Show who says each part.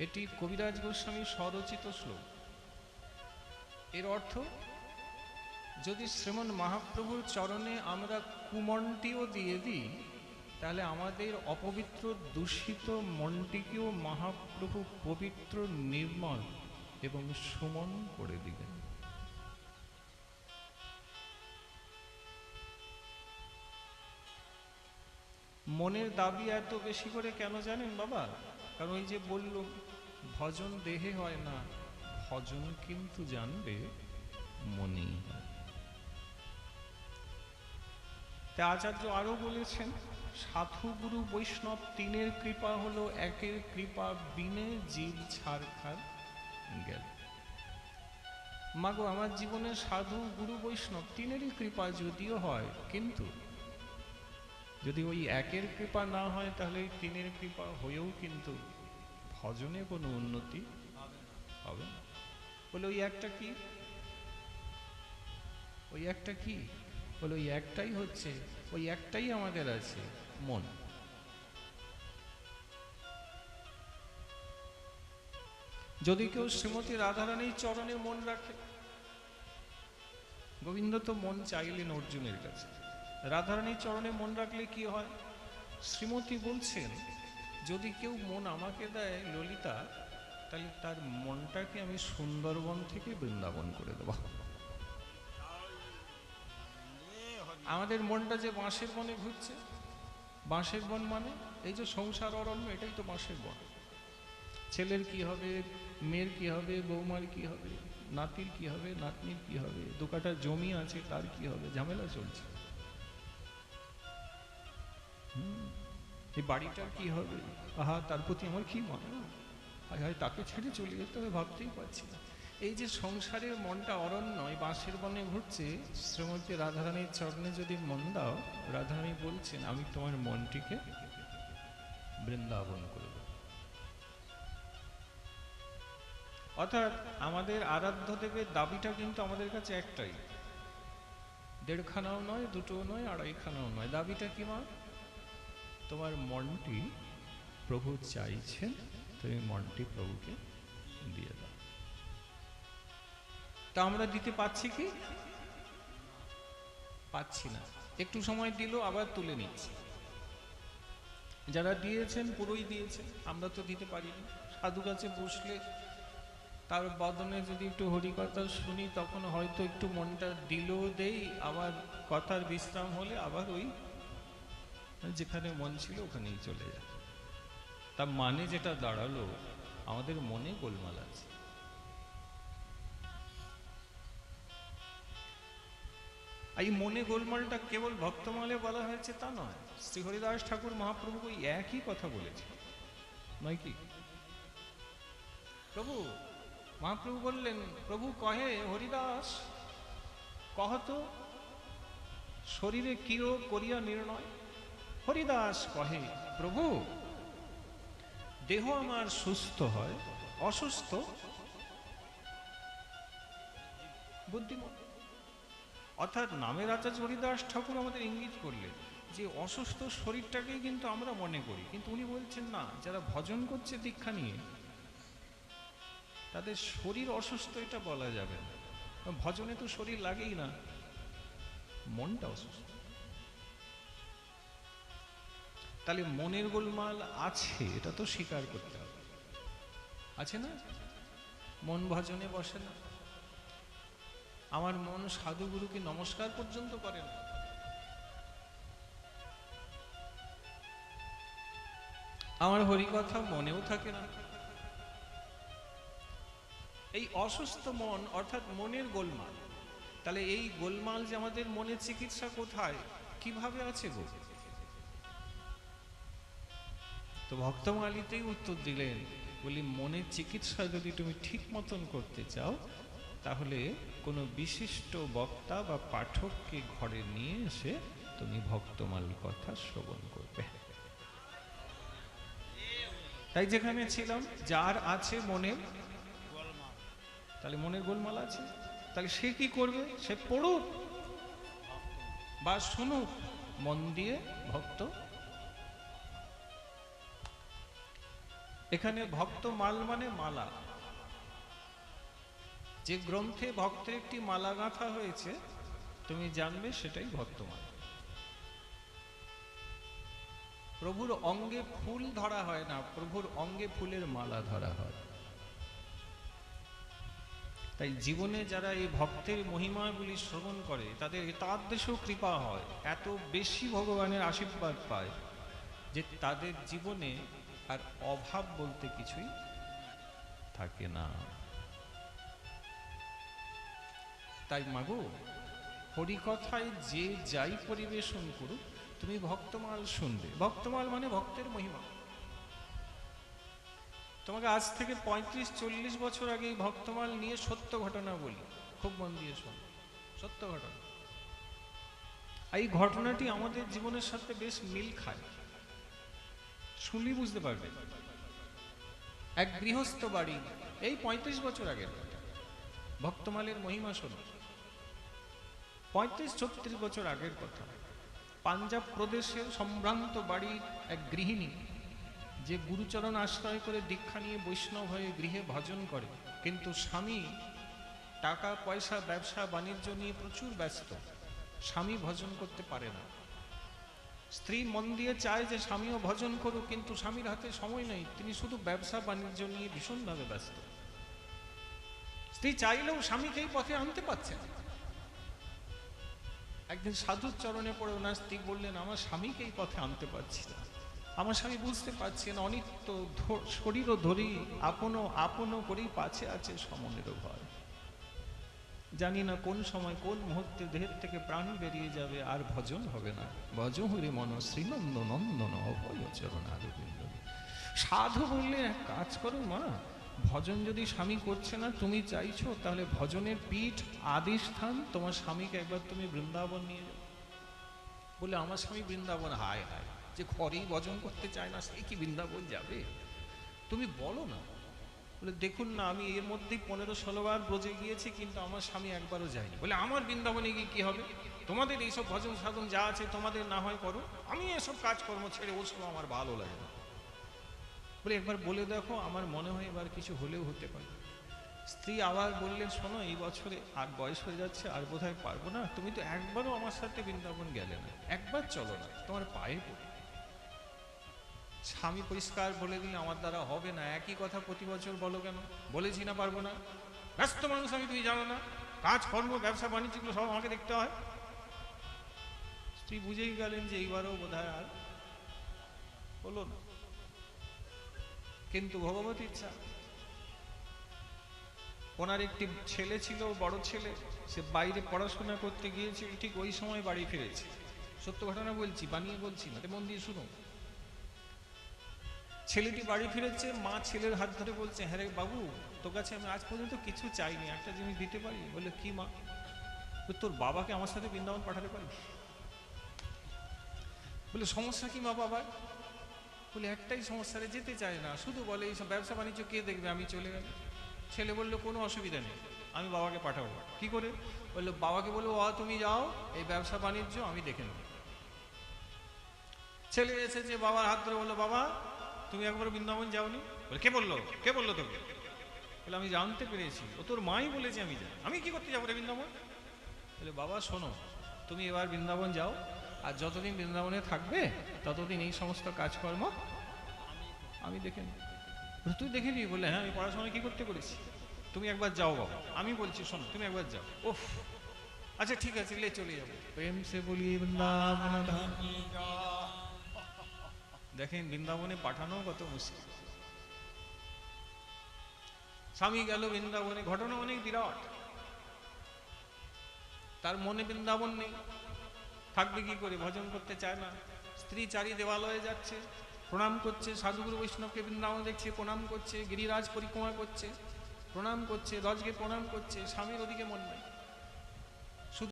Speaker 1: এটি কবিরাজ গোস্বামী স্বরচিত শ্লোক। এর অর্থ, যদি শ্রীমন মহাপ্রভুর চরণে আমরা কুমনটিও দিয়ে দিই, তাহলে আমাদের অপবিত্র দূষিত মনটিকেও মহাপ্রভু পবিত্র নির্মল এবং সুমন করে দিবেন। মনের দাবি এত বেশি করে কেন জানেন বাবা? কারণ ওই যে বলল ভজন দেহে হয় না, ভজন কিন্তু জানবে হয়। তা আচার্য আরও বলেছেন, সাধু গুরু বৈষ্ণব তিনের কৃপা হলো একের কৃপা বিনে জীব ছাড় খার গেল। মাগো, আমার জীবনে সাধু গুরু বৈষ্ণব তিনেরই কৃপা যদিও হয়, কিন্তু যদি ওই একের কৃপা না হয়, তাহলে তিনের কৃপা হয়েও কিন্তু ভজনে কোনো উন্নতি হবে? না বলে, ওই একটা কি? ওই একটা কি? বলে, ওই একটাই হচ্ছে, ওই একটাই আমাদের আছে, মন। যদি কেউ শ্রীমতী রাধারানীর চরণে মন রাখে, গোবিন্দ তো মন চাইলেন অর্জুনের কাছে। রাধারানীর চরণে মন রাখলে কি হয়? শ্রীমতী বলছেন যদি কেউ মন আমাকে দেয় ললিতা তাহলে তার মনটাকে আমি সুন্দরবন থেকে বৃন্দাবন করে দেবো। আমাদের মনটা যে বাঁশের বনে ঘুরছে। বাঁশের বন মানে এই যে সংসার অরণ্য এটাই তো বাঁশের বন। ছেলের কি হবে মেয়ের কি হবে বৌমার কি হবে নাতির কি হবে নাতনির কি হবে দু কাটা জমি আছে তার কি হবে ঝামেলা চলছে। হুম, এই বাড়িটার কি হবে? আহা, তার প্রতি আমার কি মনে হয়? হয় তাকে ছেড়ে চলে যেতে হবে ভাবতেই পারছি না। এই যে সংসারের মনটা অরণ্য এই বাঁশের বনে ঘুরছে, শ্রীমতী রাধারানীর চরণে যদি মন দাও, রাধারানী বলছেন, আমি তোমার মনটিকে বৃন্দাবন করে দেব। অর্থাৎ আমাদের আরাধ্য দেবের দাবিটা কিন্তু আমাদের কাছে একটাই। দেড়খানাও নয়, দুটোও নয়, আড়াইখানাও নয়। দাবিটা কি মা? তোমার মনটি প্রভু চাইছেন, তুমি মনটি প্রভুকে দিয়ে দাও। তা আমরা দিতে পাচ্ছি কি? পাচ্ছি না। একটু সময় দিল, আবার তুলে নিচ্ছি। যারা দিয়েছেন, পুরোই দিয়েছেন, আমরা তো দিতে পারিনি। সাধু কাছে বসলে, তার বদনে যদি একটু হরিকথা শুনি, তখন হয়তো একটু মনটা দিলেও দেই, আবার কথার বিশ্রাম হলে আবার ওই যেখানে মন ছিল ওখানেই চলে যায়। তার মানে যেটা দাঁড়াল, আমাদের মনে গোলমাল আছে। এই মনে গোলমালটা কেবল ভক্তমালে বলা হয়েছে তা নয়, শ্রী হরিদাস ঠাকুর মহাপ্রভু ওই একই কথা বলেছে নয় কি? প্রভু, মহাপ্রভু বললেন, প্রভু কহে, হরিদাস কহত শরীরে কি রোগ করিয়া নির্ণয়? হরিদাস কহে, প্রভু, দেহ আমার সুস্থ হয়, অসুস্থ? বুদ্ধিমান অর্থাৎ নামের আচার্য হরিদাস ঠাকুর আমাদের ইঙ্গিত করলেন যে, অসুস্থ শরীরটাকেই কিন্তু আমরা মনে করি। কিন্তু উনি বলছেন, না, যারা ভজন করছে দীক্ষা নিয়ে, তাদের শরীর অসুস্থ, এটা বলা যাবে না। ভজনে তো শরীর লাগেই না। মনটা অসুস্থ। তাহলে মনের গোলমাল আছে, এটা তো স্বীকার করতে হবে। আছে না? মন ভজনে বসে না। আমার মন সাধুগুরুকে নমস্কার পর্যন্ত করে না। আমার হরিকথা মনেও থাকে না। এই অসুস্থ মন অর্থাৎ মনের গোলমাল, তাহলে এই গোলমাল যে আমাদের মনের চিকিৎসা কোথায়? কীভাবে আছে গো? তো ভক্তমালিতেই উত্তর দিলেন, বলি, মনের চিকিৎসা যদি তুমি ঠিক মতন করতে চাও, তাহলে কোনো বিশিষ্ট বক্তা বা পাঠককে ঘরে নিয়ে এসে তুমি ভক্তমাল কথা শ্রবণ করবে। তাই যেখানে ছিলাম, যার আছে মনে তাহলে মনের গোলমাল আছে। তাহলে সে কি করবে? সে পড়ুক বা শুনুক, মন দিয়ে ভক্ত এখানে ভক্ত মাল মানে মালা। যে গ্রন্থে ভক্তের একটি মালা গাঁথা হয়েছে, তুমি জানবে সেটাই ভক্তমাল। প্রভুর অঙ্গে ফুল ধরা হয় না, প্রভুর অঙ্গে ফুলের মালা ধরা হয়। তাই জীবনে যারা এই ভক্তের মহিমাগুলি শ্রবণ করে, তাদের তাদ্দেশেও কৃপা হয়, এত বেশি ভগবানের আশীর্বাদ পায় যে তাদের জীবনে আর অভাব বলতে কিছুই থাকে না। তাই মাগো, হরিকথায় যে যাই পরিবেশন করুক, তুমি ভক্তমাল শুনবে। ভক্তমাল মানে ভক্তের মহিমা। তোমাকে আজ থেকে পঁয়ত্রিশ, চল্লিশ বছর আগে ভক্তমাল নিয়ে সত্য ঘটনা বলি। খুব মন দিয়ে শোন। সত্য ঘটনা। এই ঘটনাটি আমাদের জীবনের সাথে বেশ মিল খায়। শুনলেই বুঝতে পারবে। এক গৃহস্থ বাড়ি, এই পঁয়ত্রিশ বছর আগের ভক্তমালের মহিমা শোনো। পঁয়ত্রিশ, ছত্রিশ বছর আগের কথা। পাঞ্জাব প্রদেশের সম্ভ্রান্ত বাড়ির এক গৃহিণী, যে গুরুচরণ আশ্রয় করে দীক্ষা নিয়ে বৈষ্ণব হয়ে গৃহে ভজন করে, কিন্তু স্বামী টাকা, পয়সা, ব্যবসা, বাণিজ্য নিয়ে প্রচুর ব্যস্ত। স্বামী ভজন করতে পারে না। স্ত্রী মন দিয়ে চায় যে স্বামীও ভজন করুক, কিন্তু স্বামীর হাতে সময় নেই। তিনি শুধু ব্যবসা বাণিজ্য নিয়ে ভীষণভাবে ব্যস্ত। স্ত্রী চাইলেও স্বামীকে এই পথে আনতে পারছে না। একদিন সাধুর চরণে পড়ে ওনার স্ত্রী বললেন, আমার স্বামীকে এই পথে আনতে পারছি না। আমার স্বামী বুঝতে পারছেন অনিত্য শরীরও ধরি, আপনও আপনও করেই পাছে আছে সমনের ভয়। জানি না কোন সময় কোন মুহূর্তে দেহের থেকে প্রাণ বেরিয়ে যাবে, আর ভজন হবে না। ভজ হরি মন শ্রীনন্দ নন্দন অভয় চরণ আরবিন্দ সাধু বললে, এক কাজ করো মা, ভজন যদি স্বামী করছে না, তুমি চাইছো, তাহলে ভজনের পীঠ আদি স্থান তোমার স্বামীকে একবার তুমি বৃন্দাবন নিয়ে যাও। বলে, আমার স্বামী বৃন্দাবন, হায় হায়, যে ঘরেই ভজন করতে চায় না, সে কি বৃন্দাবন যাবে? তুমি বলো না। বলে, দেখুন না, আমি এর মধ্যেই পনেরো ষোলো বার ব্রজে গিয়েছি, কিন্তু আমার স্বামী একবারও যায়নি। বলে, আমার বৃন্দাবনে গিয়ে কি হবে? তোমাদের এইসব ভজন সাধন যা আছে, তোমাদের না হয় করো। আমি এসব কাজকর্ম ছেড়ে ওসব আমার ভালো লাগে না। বলে, একবার বলে দেখো, আমার মনে হয় এবার কিছু হলেও হতে পারে। স্ত্রী আবার বললেন, শোনো, এই বছরে আর বয়স হয়ে যাচ্ছে, আর বোধহয় পারব না। তুমি তো একবারও আমার সাথে বৃন্দাবন গেলে না। একবার চলো না, তোমার পায়ে পড়ি। স্বামী পরিষ্কার বলে দিলে আমার দ্বারা হবে না। একই কথা প্রতি বছর বলো কেন? বলেছি না, পারব না। ব্যস্ত মানুষ আমি, তুমি জানো না। কাজ কর্ম ব্যবসা বাণিজ্যগুলো সব আমাকে দেখতে হয়। স্ত্রী বুঝেই গেলেন যে এইবারও বোধ হয় আর হলো না। কিন্তু ভগবত ইচ্ছা। ওনার একটি ছেলে ছিল, বড় ছেলে। সে বাইরে পড়াশোনা করতে গিয়েছিল, ঠিক ওই সময় বাড়ি ফিরেছে। সত্য ঘটনা বলছি, বানিয়ে বলছি না। মন দিয়ে শুনো ছেলেটি বাড়ি ফিরেছে, মা ছেলের হাত ধরে বলছে হ্যাঁ রে বাবু, তোর কাছে আমি আজ পর্যন্ত কিছু চাইনি, একটা জিনিস দিতে পারি? বলে কি মা? তোর বাবাকে আমার সাথে বৃন্দাবন পাঠাতে পারি বলে সমস্যা কি মা বাবার? বলে একটাই সমস্যা রে, যেতে চায় না, শুধু বলে এইসব ব্যবসা বাণিজ্য, কে দেখবে, আমি চলে গেল ছেলে বলল, কোনো অসুবিধা নেই, আমি বাবাকে পাঠাবো। কি করে? বলল, বাবাকে বলব বাবা তুমি যাও, এই ব্যবসা বাণিজ্য আমি দেখে নেব। ছেলে এসেছে, বাবার হাত ধরে বলল, বাবা তুমি একবার বৃন্দাবন যাওনি? বলে, কে বলল? কে বলল তোকে? বলে, আমি জানতে পেরেছি। ও তোর মাই বলেছে, আমি যাই আমি কি করতে যাব রে বৃন্দাবন? বলে, বাবা, শোনো, তুমি এবার বৃন্দাবন যাও, আর যতদিন বৃন্দাবনে থাকবে, ততদিন এই সমস্ত কাজকর্ম আমি দেখে নিই তুই দেখে নি বলে হ্যাঁ আমি পড়াশোনা কি করতে করেছি? তুমি একবার যাও বাবা। আমি বলছি, শোনো, তুমি একবার যাও। ওফ আচ্ছা ঠিক আছে, লে, চলে যাব। প্রেম সে বলি বৃন্দাবন। দেখেন বৃন্দাবনে পাঠানো কত মুশকিল। স্বামী গেল বৃন্দাবনে, ঘটনা অনেক বিরাট। তার মনে বৃন্দাবন নেই। থাকবে কি করে? ভজন করতে চায় না। স্ত্রী চারি দেওয়ালয়ে যাচ্ছে, প্রণাম করছে, সাধুগুরু বৈষ্ণবকে বৃন্দাবন দেখছে, প্রণাম করছে, গিরিরাজ পরিক্রমা করছে, প্রণাম করছে রজকে প্রণাম করছে, স্বামীর ওদিকে মন নেই।